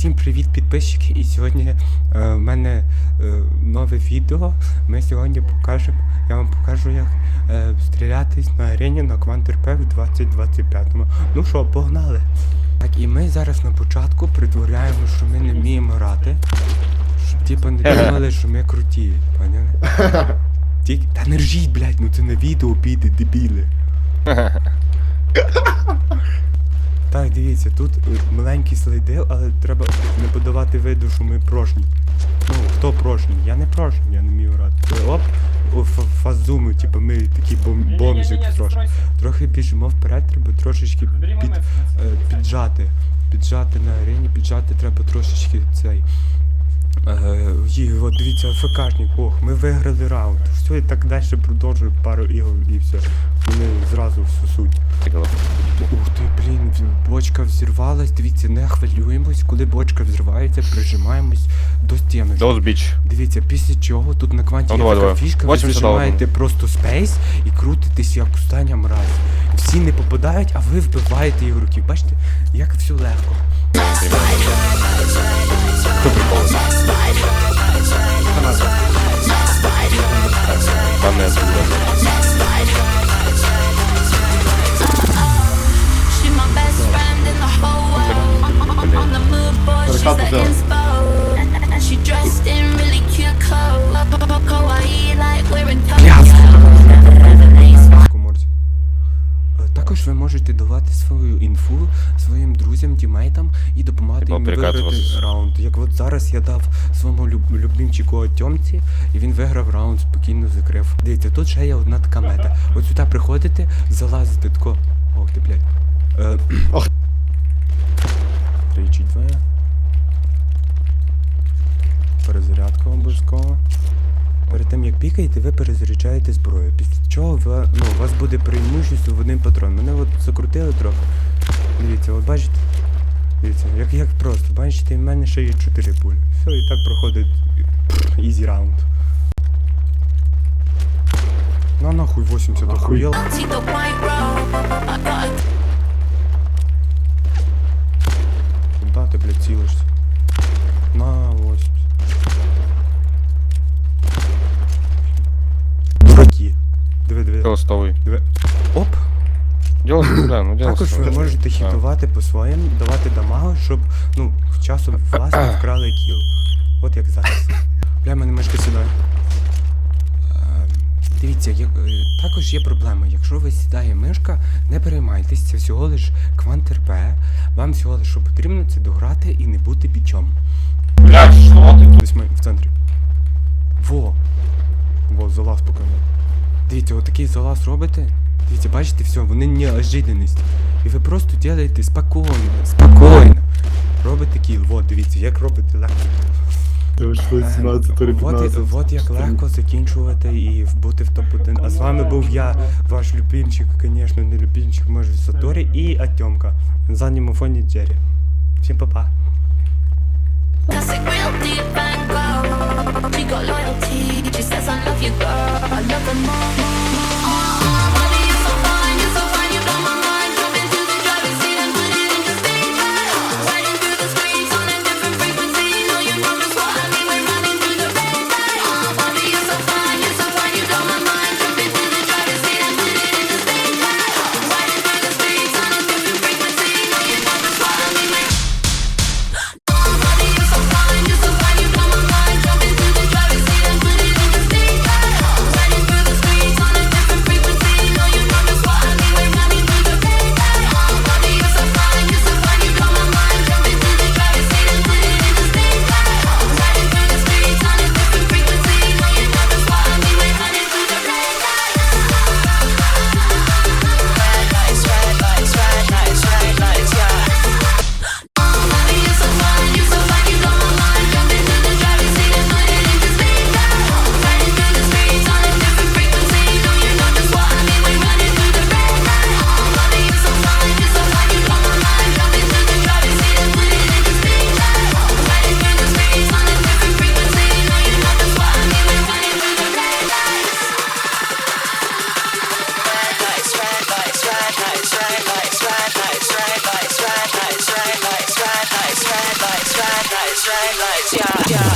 всім привіт, підписчики! І сьогодні е, в мене е, нове відео. Ми сьогодні покажемо, я вам покажу, як е, стрілятись на арені на Квантерпе в 2025. Ну що, погнали! Так, і ми зараз на початку притворяємо, що ми не вміємо грати. Щоб типа не думали, що ми круті, поняли? Тільки. Та не ржіть, блядь, ну це на відео піде, дебіли. Так, дивіться, тут е, маленький слайдил, але треба не подавати виду, що ми прошні. Ну, хто прошній? Я не прошній, я не вмію грати. Оп, о, фа- фазуму, типу ми такі бом бомжик трошки. Трохи біжимо вперед, треба трошечки під, е, піджати. Піджати на арені, піджати треба трошечки цей. Е, от дивіться, ФКшник, ох, ми виграли раунд. Все, і так далі продовжую пару ігор і все. Вони зразу всусуть. Ух ти, блін, бочка взірвалась, дивіться, не хвилюємось, коли бочка взривається, прижимаємось до стіни. Біч. Дивіться, після чого тут на кванті Ну, є давай, така давай. фішка, ви 80 зажимаєте просто спейс і крутитесь як остання мразь. Всі не попадають, а ви вбиваєте ігроків. Бачите, як все легко. Хто прикол? Коморці. Е, Також ви можете давати свою інфу своїм друзям, тімейтам і допомагати Типа їм виграти раунд. Як от зараз я дав своєму люб- любимчику Тьомці, і він виграв раунд, спокійно закрив. Дивіться, тут ще є одна така мета. От сюди приходите, залазите тако. Ох ти, блядь. Пікаєте, ви перезаряджаєте зброю. Після чого ви, ну, у вас буде преимущество в один патрон. Мене от закрутили трохи. Дивіться, от бачите? Дивіться, як, як просто, бачите, в мене ще є 4 пулі. Все, і так проходить ізі раунд. На нахуй 80 охуєл. Диви, Оп! Діло, ну діло. Також ви можете хітувати по своїм, давати дамагу, щоб ну, часом вас не вкрали кіл. От як зараз. Бля, мене мишка сідає. Е, Дивіться, як, е, також є проблема. Якщо ви сідає мишка, не переймайтесь, це всього лиш квант РП. Вам всього лиш що потрібно це дограти і не бути бічом. Бля, що ти? Десь ми в центрі. Дивіться, отакий залаз робите. Дивіться, бачите, все, вони неожиданність. І ви просто делаєте спокійно, спокійно. Робите кіл, вот, дивіться, як робите легко. Е, 17 От, перед як легко закінчувати і бути в топ-1. А з вами був я, ваш любимчик, звісно, не любимчик, може, Саторі і Атьомка. На задньому фоні Джері. Всім па-па. Bright lights, yeah, yeah.